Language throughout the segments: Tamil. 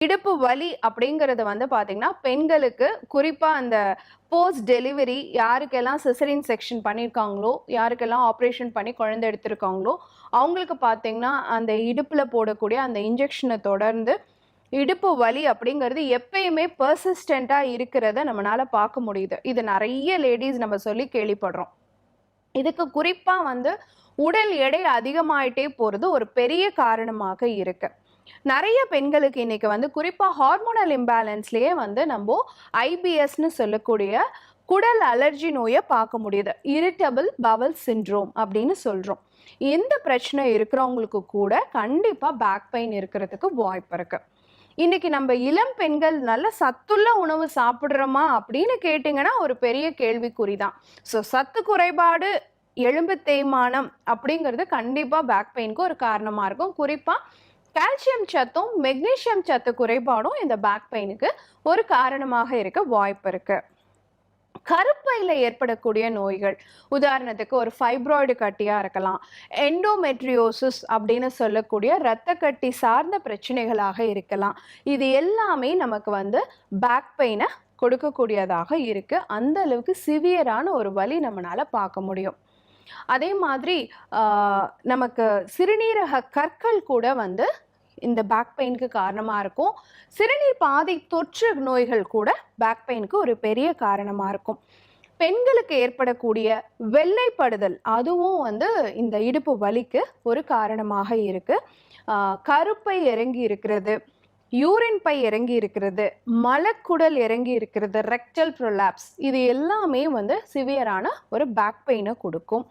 இடுப்பு வலி அப்படிங்கறது வந்து பாத்தீங்கன்னா பெண்களுக்கு குறிப்பா அந்த போஸ்ட் டெலிவரி யாருக்கெல்லாம் சிசரின் செக்ஷன் பண்ணியிருக்காங்களோ யாருக்கெல்லாம் ஆப்ரேஷன் பண்ணி குழந்தை எடுத்திருக்காங்களோ அவங்களுக்கு பார்த்தீங்கன்னா அந்த இடுப்பில் போடக்கூடிய அந்த இன்ஜெக்ஷனை தொடர்ந்து இடுப்பு வலி அப்படிங்கிறது எப்பயுமே பர்சிஸ்டண்ட்டாக இருக்கிறத நம்மளால பார்க்க முடியுது. இது நிறைய லேடிஸ் நம்ம சொல்லி கேள்விப்படுறோம். இதுக்கு குறிப்பாக வந்து உடல் எடை அதிகமாயிட்டே போகிறது ஒரு பெரிய காரணமாக இருக்குது நிறைய பெண்களுக்கு இன்னைக்கு வந்து குறிப்பாக ஹார்மோனல் இம்பேலன்ஸ்லேயே வந்து நம்ம ஐபிஎஸ்னு சொல்லக்கூடிய குடல் அலர்ஜி நோயை பார்க்க முடியுது. இரிட்டபிள் பவல் சிண்ட்ரோம் அப்படின்னு சொல்கிறோம் எந்த பிரச்சனை இருக்கிறவங்களுக்கு கூட கண்டிப்பாக பேக் பெயின் இருக்கிறதுக்கு வாய்ப்பு இருக்குது இன்றைக்கி நம்ம இளம் பெண்கள் நல்ல சத்துள்ள உணவு சாப்பிட்றோமா அப்படின்னு கேட்டிங்கன்னா ஒரு பெரிய கேள்விக்குறி தான் ஸோ சத்து குறைபாடு எலும்பு தேய்மானம் அப்படிங்கிறது கண்டிப்பாக பேக் பெயினுக்கு ஒரு காரணமாக இருக்கும். குறிப்பாக கால்சியம் சத்தும் மெக்னீசியம் சத்து குறைபாடும் இந்த பேக் பெயினுக்கு ஒரு காரணமாக இருக்க வாய்ப்பு இருக்கு. கருப்பையில் ஏற்படக்கூடிய நோய்கள் உதாரணத்துக்கு ஒரு ஃபைப்ராய்டு கட்டியாக இருக்கலாம் எண்டோமெட்ரியோசிஸ் அப்படின்னு சொல்லக்கூடிய இரத்த கட்டி சார்ந்த பிரச்சனைகளாக இருக்கலாம். இது எல்லாமே நமக்கு வந்து பேக் பெயினை கொடுக்கக்கூடியதாக இருக்குது அந்த அளவுக்கு சிவியரான ஒரு வழி நம்மளால பார்க்க முடியும். அதே மாதிரி நமக்கு சிறுநீரக கற்கள் கூட வந்து இந்த பேக் பெயினுக்கு காரணமாக இருக்கும். சிறுநீர் பாதை தொற்று நோய்கள் கூட பேக் பெயினுக்கு ஒரு பெரிய காரணமாக இருக்கும். பெண்களுக்கு ஏற்படக்கூடிய வெள்ளைப்படுதல் அதுவும் வந்து இந்த இடுப்பு வலிக்கு ஒரு காரணமாக இருக்குது கருப்பை இறங்கி இருக்கிறது யூரின் பை இறங்கி இருக்கிறது மலக்குடல் இறங்கி இருக்கிறது ரெக்டல் ப்ரொலாப்ஸ் இது எல்லாமே வந்து சிவியரான ஒரு பேக் பெயினை கொடுக்கும்.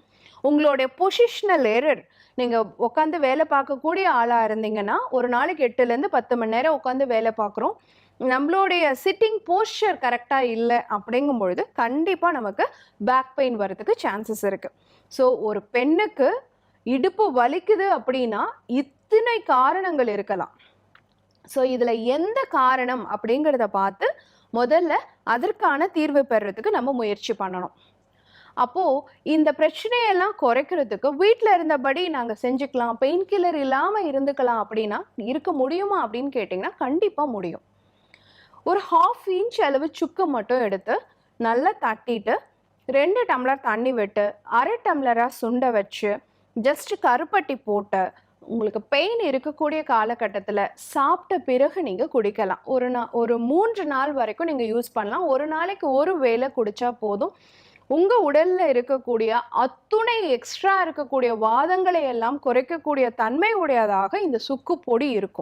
உங்களுடைய பொசிஷனல் எரர் நீங்கள் உட்காந்து வேலை பார்க்கக்கூடிய ஆளாக இருந்தீங்கன்னா ஒரு நாளைக்கு எட்டுலேருந்து பத்து மணி நேரம் உட்காந்து வேலை பார்க்குறோம். நம்மளுடைய சிட்டிங் போஸ்டர் கரெக்டாக இல்லை அப்படிங்கும் பொழுது கண்டிப்பாக நமக்கு பேக் பெயின் வரதுக்கு சான்சஸ் இருக்குது ஸோ ஒரு பெண்ணுக்கு இடுப்பு வலிக்குது அப்படின்னா இத்தனை காரணங்கள் இருக்கலாம். ஸோ இதில் எந்த காரணம் அப்படிங்கிறத பார்த்து முதல்ல அதற்கான தீர்வு பெறுறதுக்கு நம்ம முயற்சி பண்ணணும். அப்போது இந்த பிரச்சனையெல்லாம் குறைக்கிறதுக்கு வீட்டில் இருந்தபடி நாங்கள் செஞ்சுக்கலாம் பெயின் கில்லர் இல்லாமல் இருந்துக்கலாம் அப்படின்னா இருக்க முடியுமா அப்படின்னு கேட்டிங்கன்னா கண்டிப்பாக முடியும். ஒரு ஹாஃப் இன்ச் அளவு சுக்கு மட்டும் எடுத்து நல்லா தட்டிட்டு ரெண்டு டம்ளர் தண்ணி விட்டு அரை டம்ளராக சுண்டை வச்சு ஜஸ்ட் கருப்பட்டி போட்டு உங்களுக்கு பெயின் இருக்கக்கூடிய காலகட்டத்தில் சாப்பிட்ட பிறகு நீங்கள் குடிக்கலாம். ஒரு நா ஒரு மூன்று நாள் வரைக்கும் நீங்கள் யூஸ் பண்ணலாம். ஒரு நாளைக்கு ஒரு வேளை குடித்தா போதும். உங்கள் உடலில் இருக்கக்கூடிய அத்துணை எக்ஸ்ட்ரா இருக்கக்கூடிய வாதங்களை எல்லாம் குறைக்கக்கூடிய தன்மை உடையதாக இந்த சுக்கு பொடி இருக்கும்.